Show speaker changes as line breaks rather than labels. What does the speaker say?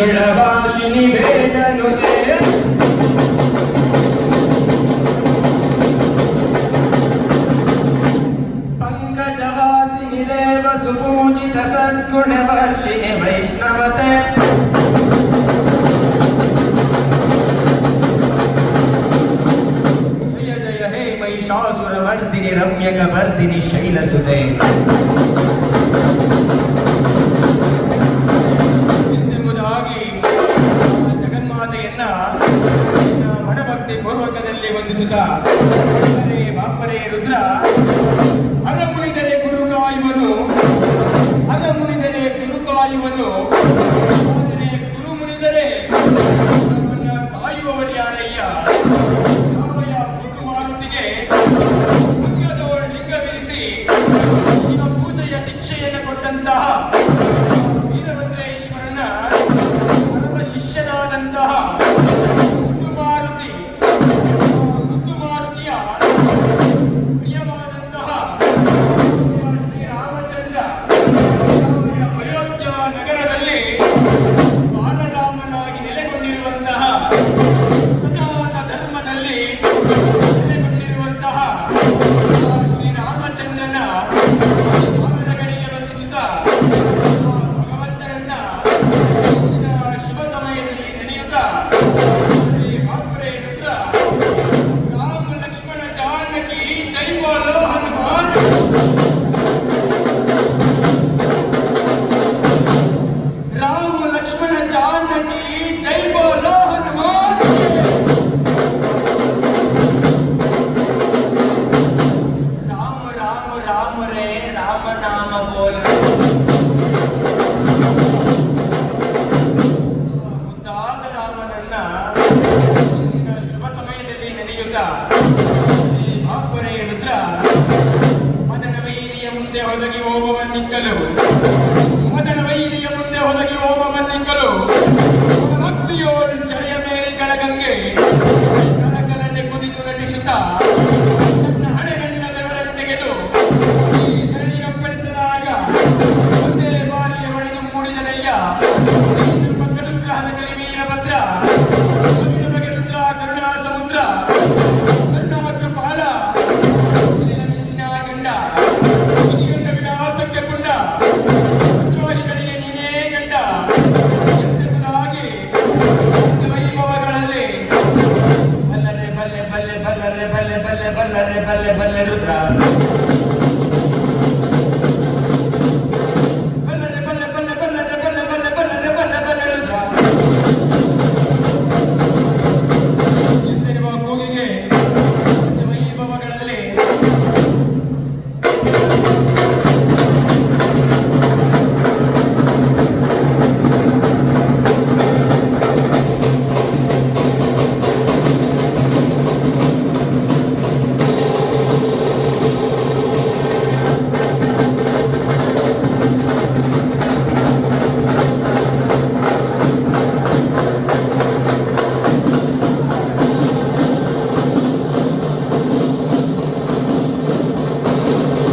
జడవాసిని వేదను పంకజవాసిని దేవ సుపూజిత సద్గుణవర్షిణి వైష్ణవతే. महिषासुरमर्दिनि रम्यकमर्दिनि शैलसुते Música രാമനാമ പോലെ ಮುದ್ದಾದ ರಾಮನನ್ನ ಇಂದಿನ ಶುಭ ಸಮಯದಲ್ಲಿ ನಡೆಯುತ್ತಾ ಬಾಪುರೆ ರುದ್ರ ಮದನ ವೈರಿಯ ಮುಂದೆ ಒದಗಿ ಹೋಮವನ್ನಿಕ್ಕಲು. ಮದನ ವೈರಿಯ ಮುಂದೆ ಒದಗಿ ಹೋಮವನ್ನಿಕ್ಕಲು. ಅಗ್ನಿಯೋಳು ಚಳೆಯ ಮೇಲ್ಗಳ ಗಂಗೆ ಕಲಕಲನೆ ಕುದಿತು ನಟಿಸುತ್ತಾ Thank you.